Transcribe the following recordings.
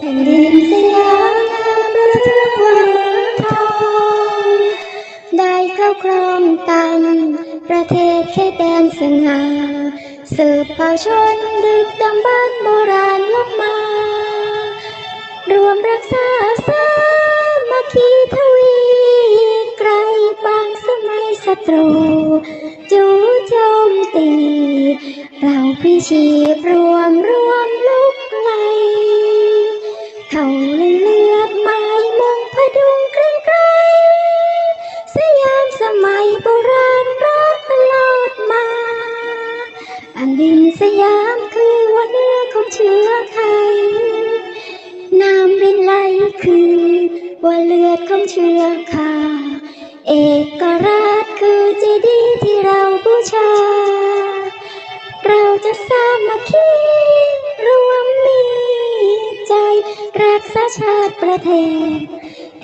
แผ่นดินสยามงามประเทศวังทองได้ครอบครองตามประเทศแค่แดนสง่าสืบเผ่าชนดึกดำบรรโบราณลบมา รวมรักษาสามัคคีทวีไกลบางสมัยศัตรูจูโจมตี เราพิชีรวมรวม ลือดของเชื้อข้าเอกราชคือเจดีย์ที่เราบูชา เราจะสามัคคีรวมมีใจ รักษาชาติประเทศ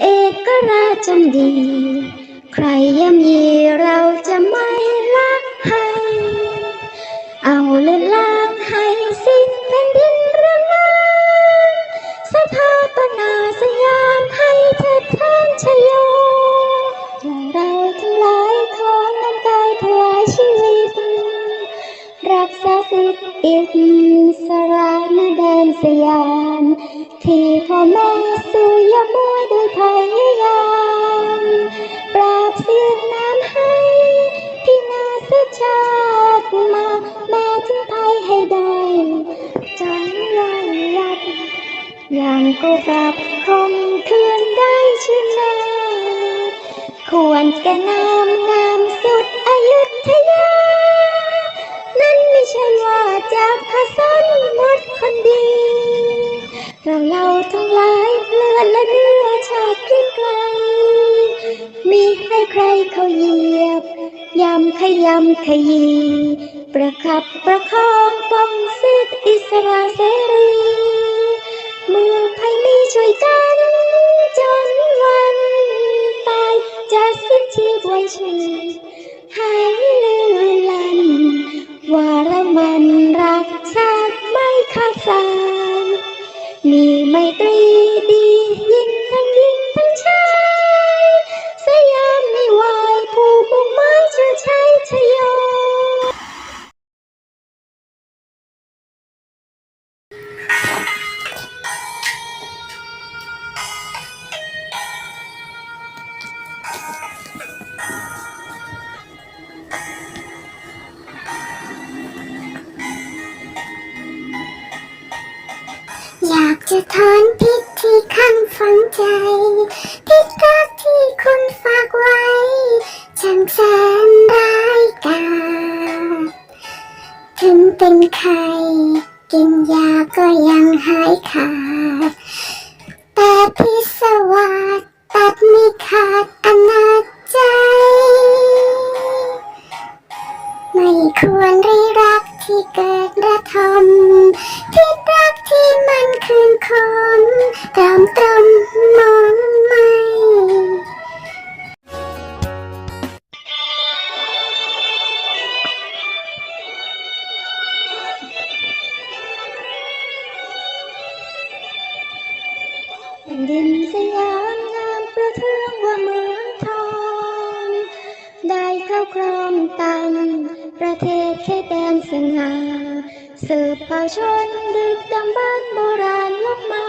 เอกราชจงดี ใครย่ำยีเราจะไม่ละให้ เอาเลือดล้างให้ อิสระในแดนสยาม ที่พ่อแม่สู่ยามวยโดยพยายามปราบเสียงน้ำให้ที่นาสชาติมา แม้ถึงไทยให้ได้จนวันยับยังก็กลับคมคืนได้ชื่นนาควรแก่นามงา คนดี เราเราทั้งหลายเลือดและเนื้อชาติเกรียงไกล มีให้ใครเขาเหยียบยำขยำขยี ประคับประคองป้องสิทธิอิสระเสรีเมื่อภัยมีช่วยกัน จนวันตายจะสิ้นชีพไว้ชีห มีไมตรีดียิ่งทั้ อยากจะทอนพิษที่ข้างฝังใจ พิษรักที่คุณฝากไว้ช่างแสนร้ายกาถึงเป็นใคร กินยาก็ยังหายขาดแต่พิษสวาสด แผ่นดินสยามงามประเทืองว่าเมืองทอง ได้เข้าครองตังประเทศเขตแดนสง่าสืบเผ่าชนดึกดำบรรโบราณลบมา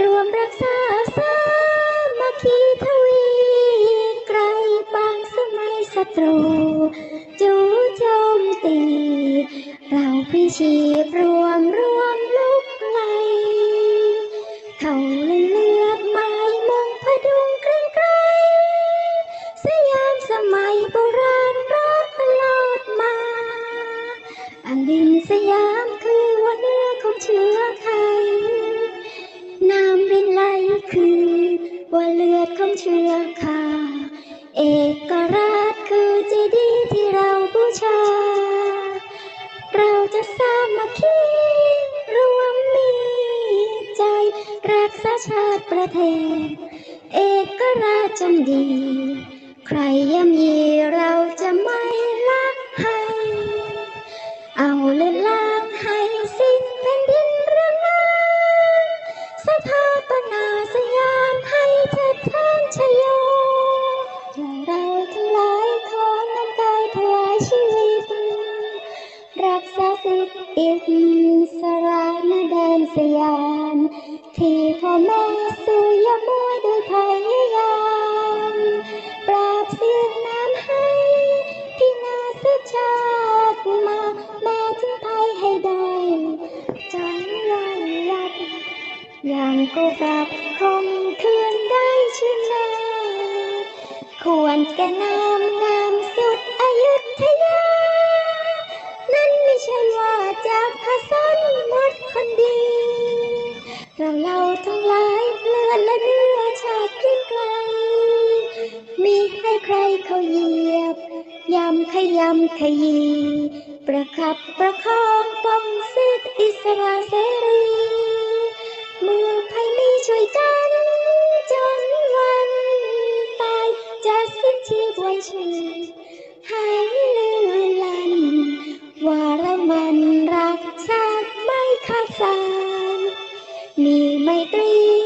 รวมรักษาสามัคคีทวีไกลบางสมัยศัตรู จู่โจมตี เราพิชีพรวมร สยามคือวันเนื้อของเชื้อไทยน้ำรินไลคือว่าเลือดของเชื้อข้าเอกราชคือเจดีย์ที่เราบูชา เราจะสามัคคีรวมมีใจ รักษาชาติประเทศ เอกราชจงดี ใครย่ำยีเราจะไม่ละ อิสราณแดนสยาม ที่พ่อแม่สู้ยมมัวโดยพยายามปราบเสียงน้ำให้ที่นาสชาติมา แม้ถึงภัยให้ได้จนลอยลับอย่างกูกลับคงคืนได้ชนะควรแก่นามงามสุดอายุธยา นหมดคนดี เราเราทั้งหลายเลือนและเนื้อชาติเกรียงไกล มีให้ใครเขาเหยียบยำขยำขยี ประคับประคองป้องสิทธิอิสระเสรี มันรัก